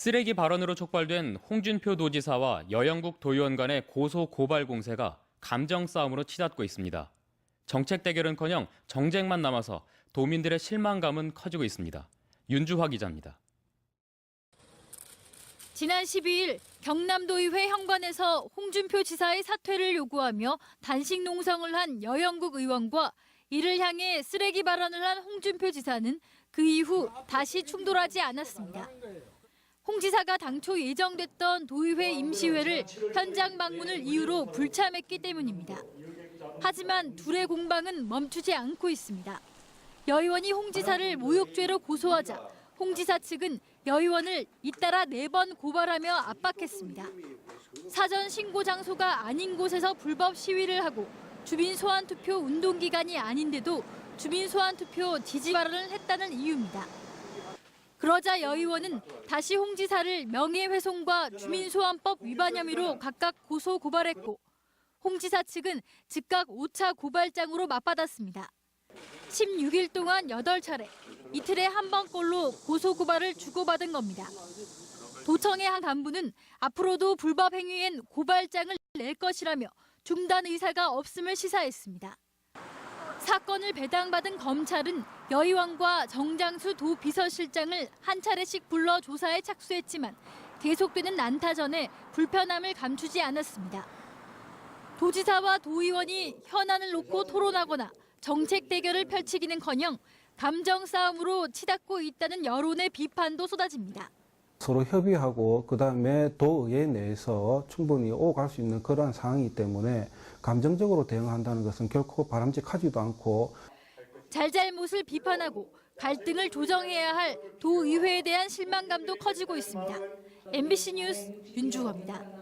쓰레기 발언으로 촉발된 홍준표 도지사와 여영국 도의원 간의 고소 고발 공세가 감정 싸움으로 치닫고 있습니다. 정책 대결은커녕 정쟁만 남아서 도민들의 실망감은 커지고 있습니다. 윤주화 기자입니다. 지난 12일 경남도의회 현관에서 홍준표 지사의 사퇴를 요구하며 단식 농성을 한 여영국 의원과 이를 향해 쓰레기 발언을 한 홍준표 지사는 그 이후 다시 충돌하지 않았습니다. 홍 지사가 당초 예정됐던 도의회 임시회를 현장 방문을 이유로 불참했기 때문입니다. 하지만 둘의 공방은 멈추지 않고 있습니다. 여 의원이 홍 지사를 모욕죄로 고소하자 홍 지사 측은 여 의원을 잇따라 네 번 고발하며 압박했습니다. 사전 신고 장소가 아닌 곳에서 불법 시위를 하고 주민 소환 투표 운동 기간이 아닌데도 주민 소환 투표 지지 발언을 했다는 이유입니다. 그러자 여 의원은 다시 홍 지사를 명예훼손과 주민소환법 위반 혐의로 각각 고소 고발했고 홍 지사 측은 즉각 5차 고발장으로 맞받았습니다. 16일 동안 8차례, 이틀에 한 번꼴로 고소 고발을 주고받은 겁니다. 도청의 한 간부는 앞으로도 불법 행위엔 고발장을 낼 것이라며 중단 의사가 없음을 시사했습니다. 사건을 배당받은 검찰은 여 의원과 정장수 도 비서실장을 한 차례씩 불러 조사에 착수했지만 계속되는 난타전에 불편함을 감추지 않았습니다. 도지사와 도의원이 현안을 놓고 토론하거나 정책 대결을 펼치기는커녕 감정 싸움으로 치닫고 있다는 여론의 비판도 쏟아집니다. 서로 협의하고 그 다음에 도의회 내에서 충분히 오갈 수 있는 그러한 상황이기 때문에 감정적으로 대응한다는 것은 결코 바람직하지도 않고 잘잘못을 비판하고 갈등을 조정해야 할 도의회에 대한 실망감도 커지고 있습니다. MBC 뉴스 윤주호입니다.